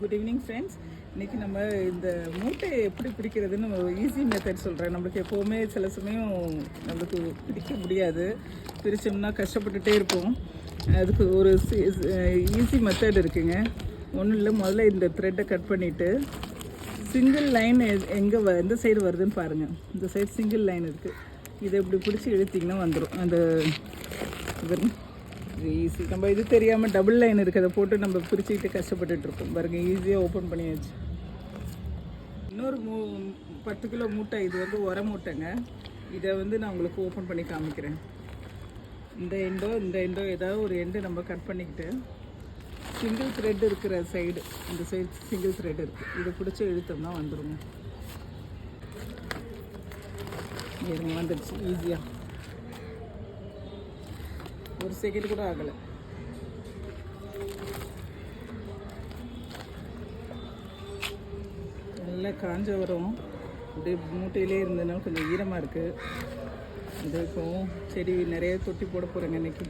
Good evening friends இன்னைக்கு நம்ம இந்த மூட்டையை எப்படி பிடிக்கிறதுன்னு ஈஸி மெத்தட் சொல்கிறேன் நம்மளுக்கு எப்போவுமே சில சமயம் நம்மளுக்கு பிடிக்க முடியாது. பிரித்தோம்னா கஷ்டப்பட்டுட்டே இருப்போம். அதுக்கு ஒரு ஈஸி மெத்தட் இருக்குங்க. ஒன்றும் இல்லை முதல்ல இந்த த்ரெட்டை கட் பண்ணிவிட்டு சிங்கிள் லைன் எங்கே வ எந்த சைடு வருதுன்னு பாருங்கள் இந்த சைடு சிங்கிள் லைன் இருக்குது இதை இப்படி பிடிச்சி இழுத்திங்கன்னா வந்துடும் அந்த இது ஈஸி நம்ம இது தெரியாமல் டபுள் லைன் இருக்குது அதை போட்டு நம்ம பிரிச்சுக்கிட்டு கஷ்டப்பட்டுட்டு இருக்கோம் பாருங்க ஈஸியாக ஓப்பன் பண்ணியாச்சு. இன்னொரு மூ பத்து கிலோ மூட்டை இது வந்து உர மூட்டைங்க. இதை வந்து நான் உங்களுக்கு ஓப்பன் பண்ணி காமிக்கிறேன். இந்த எண்டோ இந்த எண்டோ ஏதாவது ஒரு எண்டு நம்ம கட் பண்ணிக்கிட்டு சிங்கிள் த்ரெட் இருக்கிற சைடு இந்த சைடு சிங்கிள் த்ரெட் இருக்குது இதை பிடிச்சி இழுத்தோம்னா வந்துடுங்க வந்துடுச்சு ஈஸியாக ஒரு செகண்ட் கூட ஆகலை. நல்லா காஞ்ச வரும் அப்படியே மூட்டையிலே இருந்ததுனால கொஞ்சம் ஈரமாக இருக்குது இது இருக்கும் செடி நிறைய தொட்டி போட போகிறேங்க இன்றைக்கி